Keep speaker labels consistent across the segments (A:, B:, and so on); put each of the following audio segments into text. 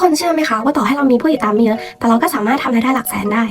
A: คนเชื่อไหมคะว่าต่อให้เรามีผู้ติดตามไม่เยอะ แต่เราก็สามารถทำรายได้หลักแสนได้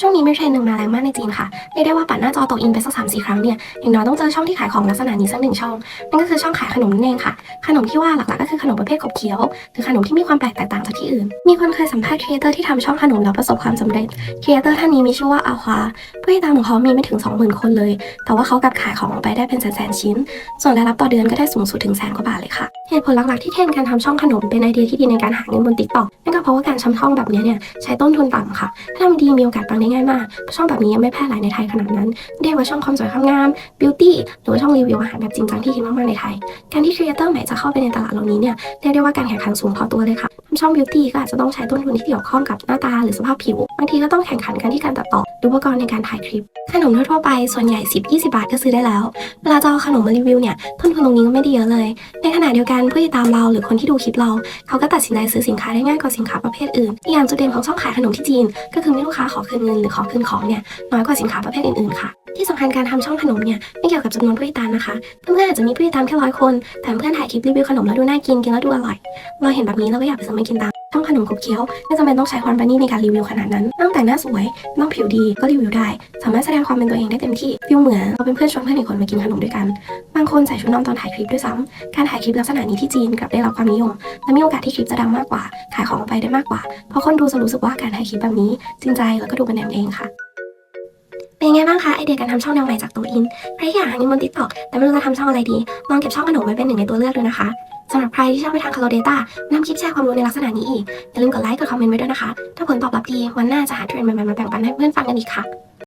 A: ช่วงนี้ไมีเทรนหนึ่งมาแรงมากในจีนค่ะเรียกได้ว่าปัดหน้าจอตกอินไปสักสามสี่ครั้งเนี่ยอย่างน้อยต้องเจอช่องที่ขายของลักษณะนี้สักหนึ่งช่องนั่นก็คือช่องขายขนมนั่นเองค่ะ ขนมที่ว่าหลักๆก็คือขนมประเภทขบเคี้ยวหรือขนมที่มีความแปลกแตกต่างจากที่อื่น มีคนเคยสัมภาษณ์ครีเอเตอร์ที่ทำช่องขนมแล้วประสบความสำเร็จครีเอเตอร์ท่านนี้มีชื่อว่าอาควาผู้ติดตามของเขามีไม่ถึง 20,000 คนเลย แต่ว่าเขากับขายของออกไปได้เป็นแสนๆชิ้น ส่วนรายรับต่อเดือนก็ได้สูงสุดถึงแสนกว่าบาทเลยค่ะเหตุผลหลักๆที่เทรนการทำช่องขนมเป็นไอเดียที่ดีในการหาเงินบนติ๊กต็อก นั่นก็เพราะว่าการทำช่องแบบนี้เนี่ยใช้ต้นทุนต่ำค่ะ ถ้าทำดีมีโอกาสปังได้ง่ายมาก ช่องแบบนี้ยังไม่แพร่หลายในไทยขนาดนั้นเรียกว่าช่องความสวยความงามบิวตี้หรือว่าช่องรีวิวอาหารแบบจริงจังที่ฮิตมากๆในไทย การที่ครีเอเตอร์ใหม่จะเข้าไปในตลาดเหล่านี้เนี่ยเรียกได้ว่าการแข่งขันสูงพอตัวเลยค่ะทำช่องบิวตี้ก็อาจจะต้องใช้ต้นทุนที่เกี่ยวข้องกับหน้าตาหรือสภาพผิวบางทีก็ต้องแข่งขันกันที่การตัดต่ออุปกรณ์ในการถ่ายคลิปขนมทั่วไปส่วนใหญ่ 10-20 บาทก็ซื้อได้แล้ว เวลาจะเอาขนมมารีวิวเนี่ยต้นทุนตรงนี้ก็ไม่ได้เยอะเลย ใน ขณะเดียวกันผู้ติดตามเราหรือคนที่ดูคลิปเรา เขาก็ตัดสินใจซื้อสินค้าได้ง่ายกว่าสินค้าประเภทอื่น อีกอย่างจุดเด่นของช่องขายขนมที่จีน ก็คือมีลูกค้าขอคืนเงินหรือขอคืนของเนี่ยน้อยกว่าสินค้าประเภทอื่นๆค่ะที่สำคัญการทำช่องขนมเนี่ยไม่เกี่ยวกับจำนวนผู้ติดตามนะคะ เพื่อนๆอาจจะมีผู้ติดตามแค่ร้อยคน แต่เพื่อนถ่ายคลิปรีวิวขนมแล้วดูน่ากินกินแล้วดูอร่อย เราเห็นแบบนี้เราก็อยากไปซื้อมากินตาม ช่องขนมขบเคี้ยวไม่จำเป็นต้องใช้ความประณีตในการรีวิวขนาดนั้น ตั้งแต่หน้าสวยต้องผิวดีก็รีวิวได้ สามารถแสดงความเป็นตัวเองได้เต็มที่ฟิลเหมือนเราเป็นเพื่อนชวนเพื่อนอีกคนมากินขนมด้วยกัน บางคนใส่ชุดนอนตอนถ่ายคลิปด้วยซ้ำการถ่ายคลิปลักษณะนี้ที่จีนกลับได้รับความนิยมและมีโอกาสที่คลิปจะดังมากกว่า ขายของออกไปได้มากกว่า เพราะคนดูจะรู้สึกว่าการถ่ายคลิปแบบนี้จริงใจแล้วก็ดูเป็นแนวเองค่ะเป็นยังไงบ้างคะไอเดียการทำช่องแนวใหม่จากตัวอินใครอยากหาเงินบนติ๊กต็อกแต่ไม่รู้จะทำช่องอะไรดีลองเก็บช่องขนมไว้เป็นหนึ่งในตัวเลือกดูนะคะ สำหรับใครที่ชอบไปทาง Color Data นำคลิปแชร์ความรู้ในลักษณะนี้อีก อย่าลืมกดไลค์ กดคอมเมนต์ไว้ด้วยนะคะ ถ้าผลตอบรับดี วันหน้าจะหาเทรนด์ใหม่ๆมาแบ่งปันให้เพื่อนฟังกันอีกค่ะ